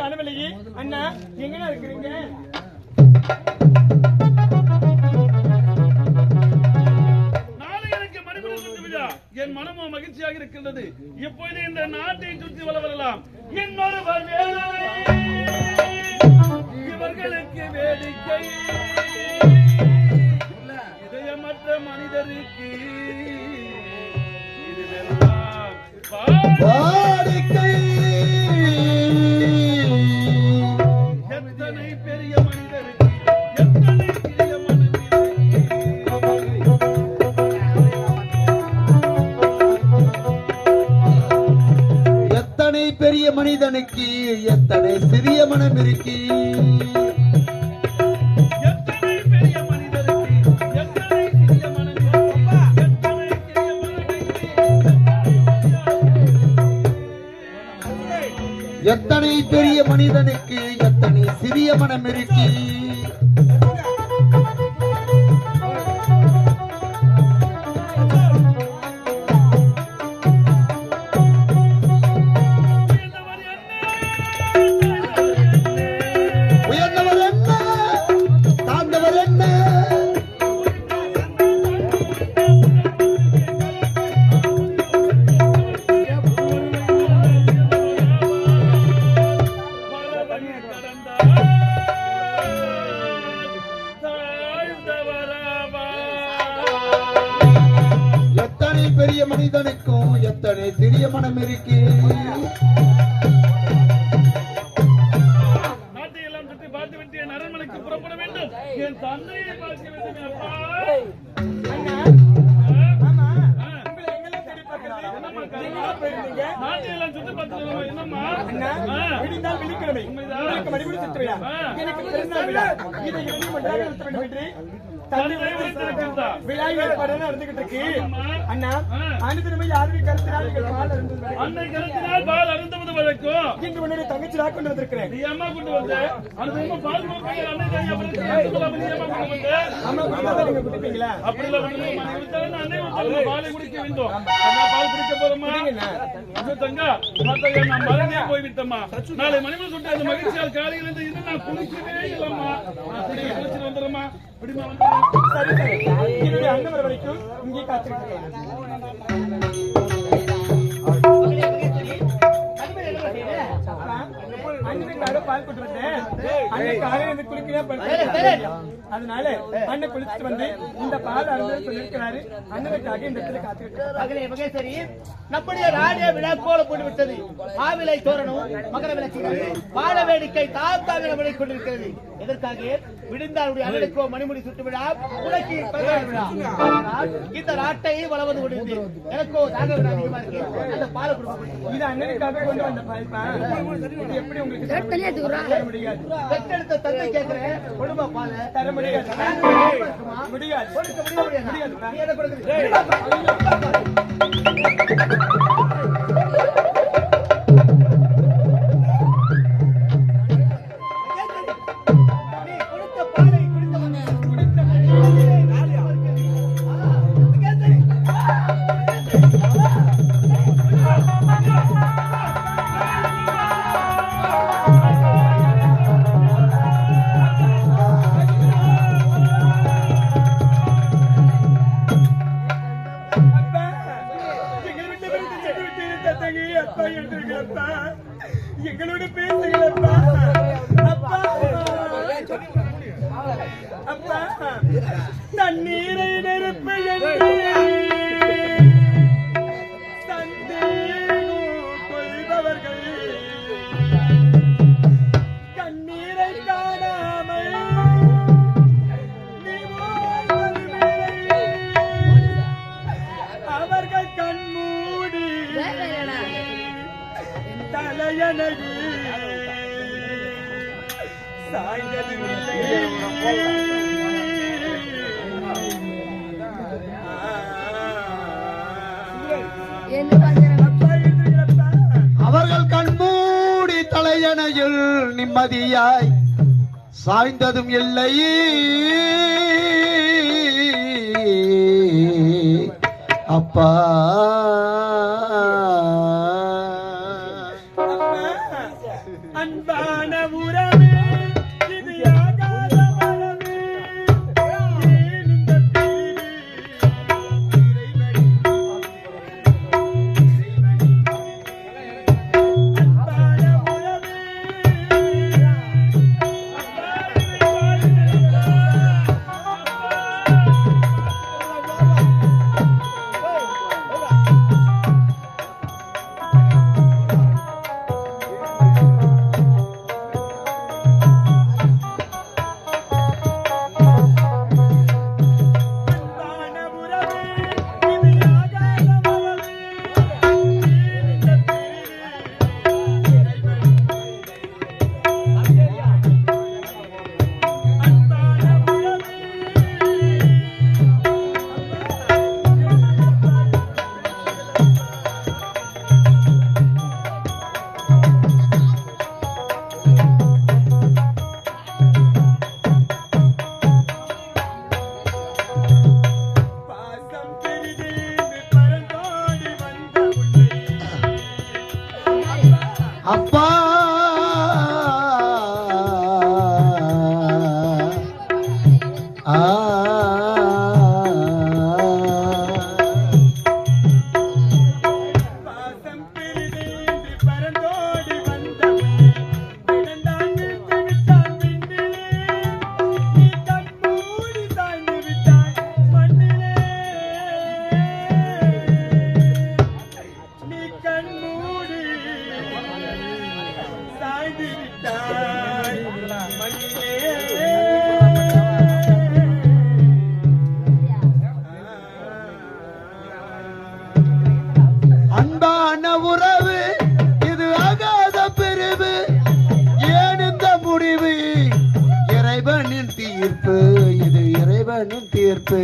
காணவில்லையே அண்ணா எங்கண்ணா இருக்கிறீங்க? என் மனமும் மகிழ்ச்சியாக இருக்கின்றது. இப்பொழுது இந்த நாட்டை சுற்றி வளவரலாம் வரலாம். இன்னொருவர் இவர்களுக்கு வேடிக்கை. இதயமற்ற மனிதருக்கு இதுவெல்லாம் மனிதனுக்கு எத்தனை சிறிய மனம் இருக்கு? எத்தனை பெரிய மனிதனுக்கு எத்தனை சிறிய மனம் இருக்கு? எத்தனை பெரிய மனிதனுக்கும் எத்தனை சிறிய மனம் இருக்கு அரண்மனைக்கு புறப்பட வேண்டும் என் தந்தையை பார்க்க வேண்டும் அப்பா என்னம்மா வெள்ளிக்கிழமை உங்களுக்கு மணிபுரி சுற்று விழா எனக்கு பிறந்த விழா இதை எப்படி ஒன்றாக நடத்த வேண்டும் என்று அண்ணா. அனுதினமே யாருடைய கருத்தினால் பால் அருந்துவது வரை. அன்னை கருத்தினால் பால் அருந்துவது வழக்கம் இன்று உன்னுடைய தங்கச்சி நான் கொண்டு வந்திருக்கிறேன். நீ அம்மா கொண்டு வந்த அந்த அன்னை தாய் கருத்துக்கலாம் நீ அம்மா கொண்டு வந்த அம்மா நீங்க குடிப்பீங்களா? அப்படி இல்ல அன்னை பாலை குடிக்க வேண்டும். அம்மா பால் குடிக்க போறோமா ஐயோ தங்கா பார்த்தா நான் மறந்தே போய்விட்டம்மா. நாளை மணிமணி சுட்டு அந்த மகிழ்ச்சியால் காலையில இருந்து இன்னும் நான் குளிக்கவே இல்லம்மா. நான் குடிக்க குளிச்சுட்டு வந்துடுறேம்மா. விடுமா வந்துடுறேன் சரி சரி. என்னுடைய அண்ணன் வர வரைக்கும் இங்கே காத்துக்கிட்டு பால் கொண்டு வந்தேன். அண்ணன் காலையில இருந்து குளிக்கிறா படுத்து அதனால அண்ணன் குளிச்சுட்டு வந்து இந்த பால் அருந்து சொல்லியிருக்கிறாரு அண்ணனுக்காக இந்த இடத்துல காத்துக்கிட்டு மகேஸ்வரி நம்முடைய ராஜ விழா கோல போட்டு விட்டது. மாவிலை தோரணம் மகர விளக்குகள் வாழ வேடிக்கை தாத்தாவின விலை கொண்டிருக்கிறது. எதற்காக? விடுந்தாருடைய அண்ணனுக்கோ மணிமுடி சுட்டு விழா உனக்கு பிறந்தநாள் விழா. இந்த நாட்டை வளவது கொண்டிருந்தேன் எனக்கோ விழா அதிகமா இருக்கு? அந்த பாலை கொடுக்க இது அண்ணனுக்காக கொண்டு வந்த இது எப்படி உங்களுக்கு தர முடியாது. பெற்றெடுத்த தந்தை கேட்கிறேன் கொடுமா பாலை. தர முடியாது. முடியாது. கொடுக்க முடிய முடியாது. தண்ணீரை நெருப்பு என்று. சந்தேகம் கொள்பவர்கள் கண்ணீரை காணாமல். அவர்கள் கண்மூடி தலையணகு சாய்ந்தது நிம்மதியாய் சாய்ந்ததும் இல்லை. அப்பா. அப்பா தீர்ப்பு இது இறைவனின் தீர்ப்பு.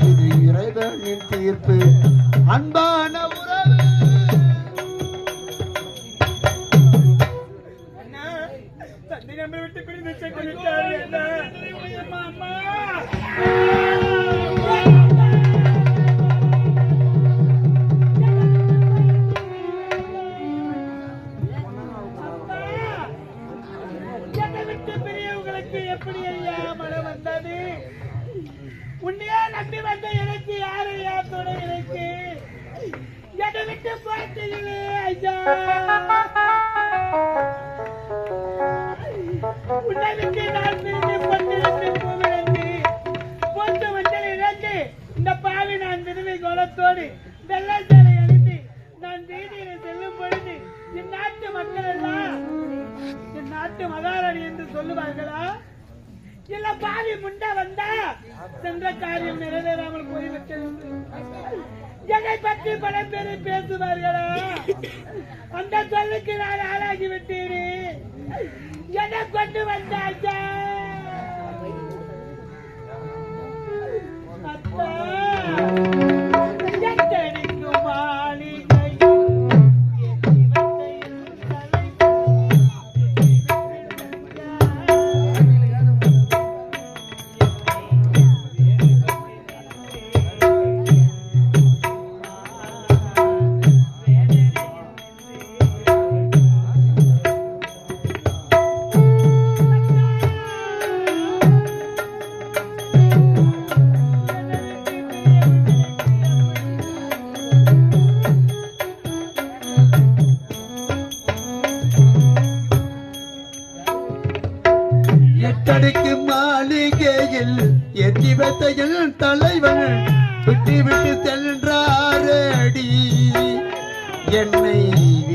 இது இறைவனின் தீர்ப்பு. அன்பான உறவு. தந்தை நம்மை விட்டு பிரிந்து சென்று விட்டார் எப்படி ஐயா உன்னையே நம்பி வந்த எனக்கு யாரு? யார் துணை எனக்கு? என்னை விட்டு போயிட்டீங்களே ஐயா. உன்னை விட்டு நான் பிரிந்து கொண்டிருந்து பூவிழந்து பொந்து இழந்து இந்த பாவி நான் திரும்பி குலத்தோடு வெள்ளை சேலை அணிந்து நான் வீதியில செல்லும் பொழுது என் நாட்டு மக்கள் எல்லாம் என் நாட்டு மகாராணி என்று சொல்லுவார்களா? இல்ல பாவி முண்டா வந்தா சென்ற காரியம் நிறைவேறாமல் போய்விட்டது. என்னை பற்றி பல பேரை பேசுவார்களா? அந்த சொல்லுக்கு நான் ஆளாகி விட்டேனே என்னை கொண்டு வந்தாச்சா அப்பா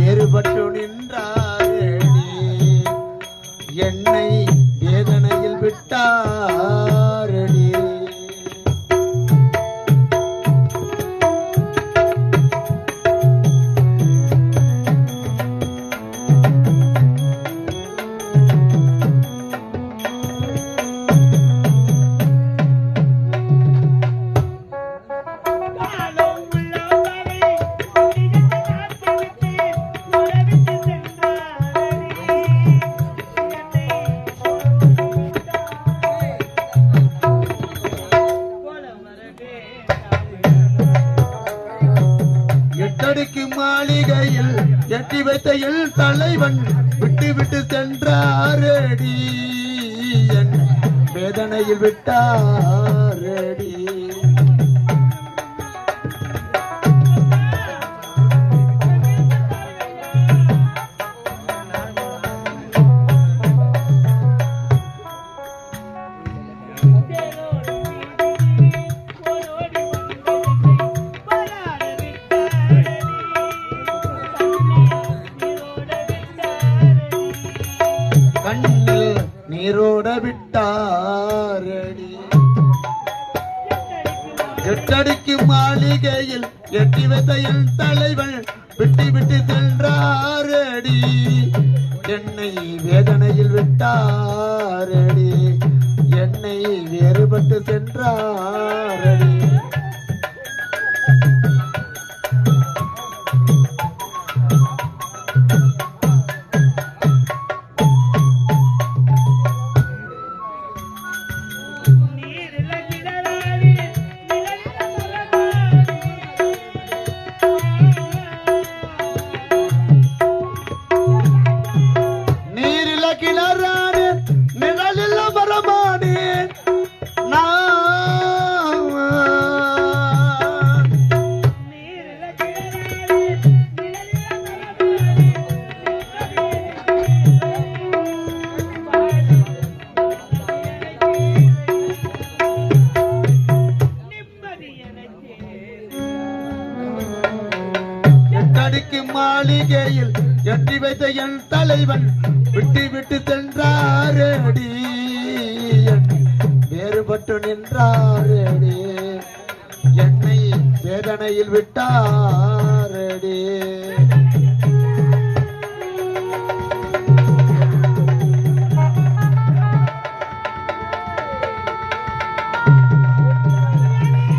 வேறுபட்டு நின்றாரே என்னை வேதனையில் விட்டாரே. கட்டி வைத்த எல் தலைவன் விட்டு விட்டு சென்றாரடி. என் வேதனையில் விட்டாரடி. நீரோட விட்டாரடி. எட்டடிக்கு மாளிகையில் எட்டி வைத்த என் தலைவன் விட்டு விட்டு சென்றாரடி. என்னை வேதனையில் விட்டாரடி. என்னை வேறுபட்டு சென்றாரடி. எட்டி வைத்த என் தலைவன் விட்டு விட்டு சென்றாரடி வேறுபட்டு நின்றாரடி என்னை வேதனையில் விட்டாரடி